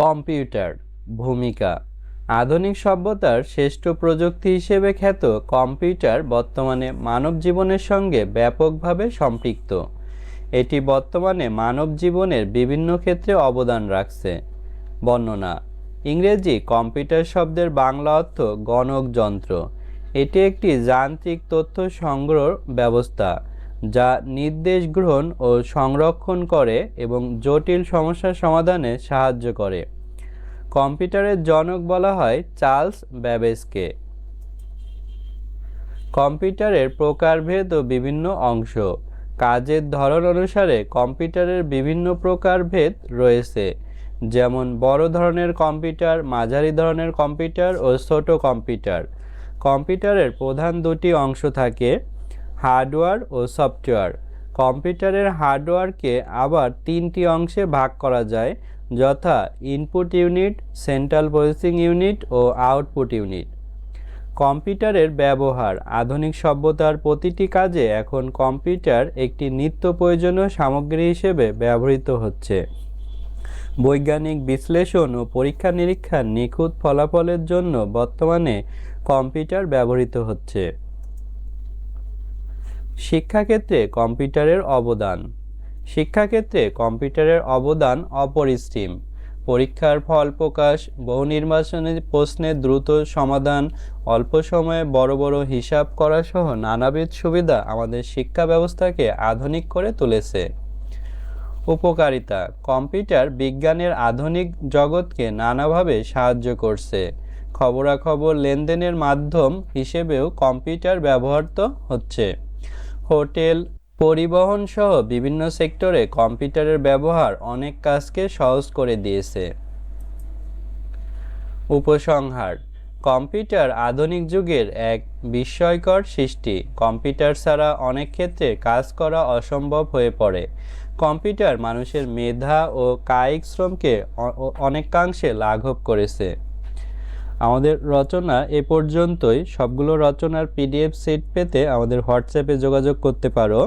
Computer, ভূমিকা। আধুনিক সভ্যতার শ্রেষ্ঠ প্রযুক্তি হিসেবে খ্যাত কম্পিউটার বর্তমানে মানব জীবনের সঙ্গে ব্যাপকভাবে সম্পৃক্ত। এটি বর্তমানে মানব জীবনের বিভিন্ন ক্ষেত্রে অবদান রাখছে। বর্ণনা, ইংরেজি কম্পিউটার শব্দের বাংলা অর্থ গণক যন্ত্র এটি একটি যান্ত্রিক তথ্য সংগ্রহ ব্যবস্থা। যা নির্দেশ গ্রহণ ও সংরক্ষণ করে এবং জটিল সমস্যার সমাধানে সাহায্য করে। কম্পিউটারের জনক বলা হয় চার্লস ব্যাবেজকে। কম্পিউটারের প্রকারভেদ ও বিভিন্ন অংশ। কাজের ধরন অনুসারে কম্পিউটারের বিভিন্ন প্রকারভেদ রয়েছে, যেমন বড় ধরনের কম্পিউটার, মাঝারি ধরনের কম্পিউটার ও ছোট কম্পিউটার। কম্পিউটারের প্রধান দুটি অংশ থাকে হার্ডওয়্যার ও সফটওয়্যার। কম্পিউটারের হার্ডওয়্যারকে আবার তিনটি অংশে ভাগ করা যায়, যথা input unit, central processing unit ও আউটপুট ইউনিট। কম্পিউটারের ব্যবহার, আধুনিক সভ্যতার প্রতিটি কাজে এখন কম্পিউটার একটি নিত্য প্রয়োজনীয় সামগ্রী হিসেবে ব্যবহৃত হচ্ছে। বৈজ্ঞানিক বিশ্লেষণ ও পরীক্ষা নিরীক্ষার নিখুঁত ফলাফলের জন্য বর্তমানে কম্পিউটার ব্যবহৃত হচ্ছে। শিক্ষাক্ষেত্রে কম্পিউটারের অবদান। শিক্ষাক্ষেত্রে কম্পিউটারের অবদান অপরিসীম। পরীক্ষার ফল প্রকাশ, বহু নির্বাচনী প্রশ্নের দ্রুত সমাধান, অল্প সময়ে বড় বড় হিসাব করা সহ নানাবিধ সুবিধা আমাদের শিক্ষা ব্যবস্থাকে আধুনিক করে তুলেছে। উপকারিতা, কম্পিউটার বিজ্ঞানের আধুনিক জগৎকে নানাভাবে সাহায্য করছে। খবরাখবর লেনদেনের মাধ্যম হিসেবেও কম্পিউটার ব্যবহৃত হচ্ছে। হোটেল পরিবহন সহ বিভিন্ন সেক্টরে কম্পিউটারের ব্যবহার অনেক কাজকে সহজ করে দিয়েছে। উপসংহার, কম্পিউটার আধুনিক যুগের এক বিস্ময়কর সৃষ্টি। কম্পিউটার ছাড়া অনেক ক্ষেত্রে কাজ করা অসম্ভব হয়ে পড়ে। কম্পিউটার মানুষের মেধা ও কায়িক শ্রমকে অনেকাংশে লাঘব করেছে। আমাদের রচনা এ পর্যন্তই। সবগুলো রচনার পিডিএফ সেট পেতে আমাদের হোয়াটসঅ্যাপে যোগাযোগ করতে পারো।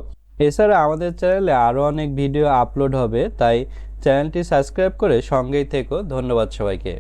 এছাড়া আমাদের চ্যানেলে আরও অনেক ভিডিও আপলোড হবে, তাই চ্যানেলটি সাবস্ক্রাইব করে সঙ্গেই থেকো। ধন্যবাদ সবাইকে।